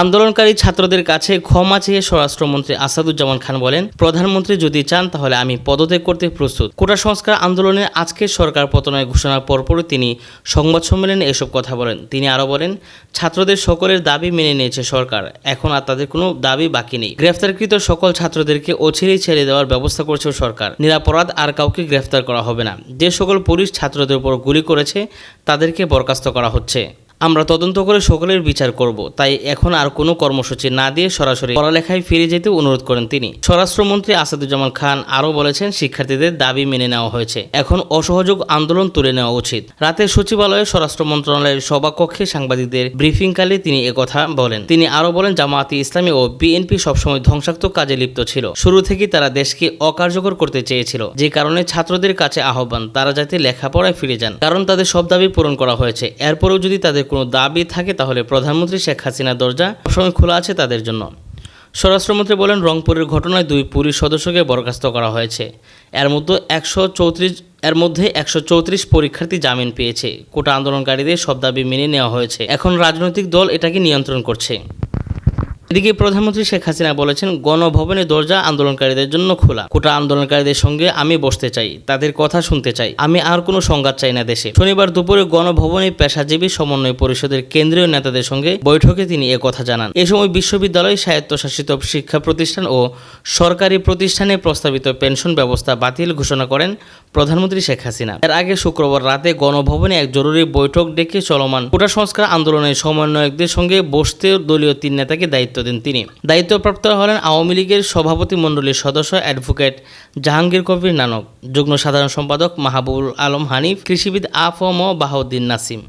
আন্দোলনকারী ছাত্রদের কাছে ক্ষমা চেয়ে স্বরাষ্ট্রমন্ত্রী আসাদুজ্জামান খান বলেন, প্রধানমন্ত্রী যদি চান তাহলে আমি পদত্যাগ করতে প্রস্তুত। কোটা সংস্কার আন্দোলনে আজকের সরকার পতনের ঘোষণার পরপরই তিনি সংবাদ সম্মেলনে এসব কথা বলেন। তিনি আরও বলেন, ছাত্রদের সকলের দাবি মেনে নিয়েছে সরকার, এখন আর তাদের কোনো দাবি বাকি নেই। গ্রেফতারকৃত সকল ছাত্রদেরকে অচিরেই ছেড়ে দেওয়ার ব্যবস্থা করছে সরকার। নিরাপরাধ আর কাউকে গ্রেফতার করা হবে না। যে সকল পুলিশ ছাত্রদের উপর গুলি করেছে, তাদেরকে বরখাস্ত করা হচ্ছে। আমরা তদন্ত করে সকলের বিচার করব, তাই এখন আর কোনো কর্মসূচি না দিয়ে সরাসরি পড়ালেখায় ফিরে যেতে অনুরোধ করেন তিনি। স্বরাষ্ট্রমন্ত্রী আসাদুজ্জামান খান আরও বলেছেন, শিক্ষার্থীদের দাবি মেনে নেওয়া হয়েছে। এখন অসহযোগ আন্দোলন তুলে নেওয়া উচিত। রাতে সচিবালয়ে স্বরাষ্ট্র মন্ত্রণালয়ের সভাকক্ষে সাংবাদিকদের ব্রিফিংকালে তিনি একথা বলেন। তিনি আরও বলেন, জামায়াতে ইসলামী ও বিএনপি সবসময় ধ্বংসাত্মক কাজে লিপ্ত ছিল। শুরু থেকেই তারা দেশকে অকার্যকর করতে চেয়েছিল। যে কারণে ছাত্রদের কাছে আহ্বান, তারা যাতে লেখাপড়ায় ফিরে যান। কারণ তাদের সব দাবি পূরণ করা হয়েছে। এরপরেও যদি তাদের কোনো দাবি থাকে, তাহলে প্রধানমন্ত্রী শেখ হাসিনা দরজা সবসময় খোলা আছে তাদের জন্য। স্বরাষ্ট্রমন্ত্রী বলেন, রংপুরের ঘটনায় দুই পুলিশ সদস্যকে বরখাস্ত করা হয়েছে। এর মধ্যে একশো চৌত্রিশ, এর মধ্যে একশো চৌত্রিশ পরীক্ষার্থী জামিন পেয়েছে। কোটা আন্দোলনকারীদের সব দাবি মেনে নেওয়া হয়েছে। এখন রাজনৈতিক দল এটাকে নিয়ন্ত্রণ করছে। এদিকে প্রধানমন্ত্রী শেখ হাসিনা বলেছেন গণভবনের দরজা আন্দোলনকারীদের জন্য খোলা। কোটা আন্দোলনকারীদের সঙ্গে আমি বসতে চাই, তাদের কথা শুনতে চাই। আমি আর কোনো সংঘাত চাই না দেশে। শনিবার দুপুরে গণভবনে পেশাজীবী সমন্বয় পরিষদের কেন্দ্রীয় নেতাদের সঙ্গে বৈঠকে তিনি এ কথা জানান। এ সময় বিশ্ববিদ্যালয় স্বায়ত্তশাসিত শিক্ষা প্রতিষ্ঠান ও সরকারি প্রতিষ্ঠানে প্রস্তাবিত পেনশন ব্যবস্থা বাতিল ঘোষণা করেন প্রধানমন্ত্রী শেখ হাসিনা। এর আগে শুক্রবার রাতে গণভবনে এক জরুরি বৈঠক ডেকে চলমান কোটা সংস্কার আন্দোলনের সমন্বয়কদের সঙ্গে বসতে দলীয় তিন নেতাকে দায়িত্ব দেন তিনি। দায়িত্বপ্রাপ্ত হলেন আওয়ামী লীগের সভাপতি মণ্ডলীর সদস্য অ্যাডভোকেট জাহাঙ্গীর কবির নানক, যুগ্ম সাধারণ সম্পাদক মাহবুবুল আলম হানিফ, কৃষিবিদ আফম বাহাউদ্দিন নাসিম।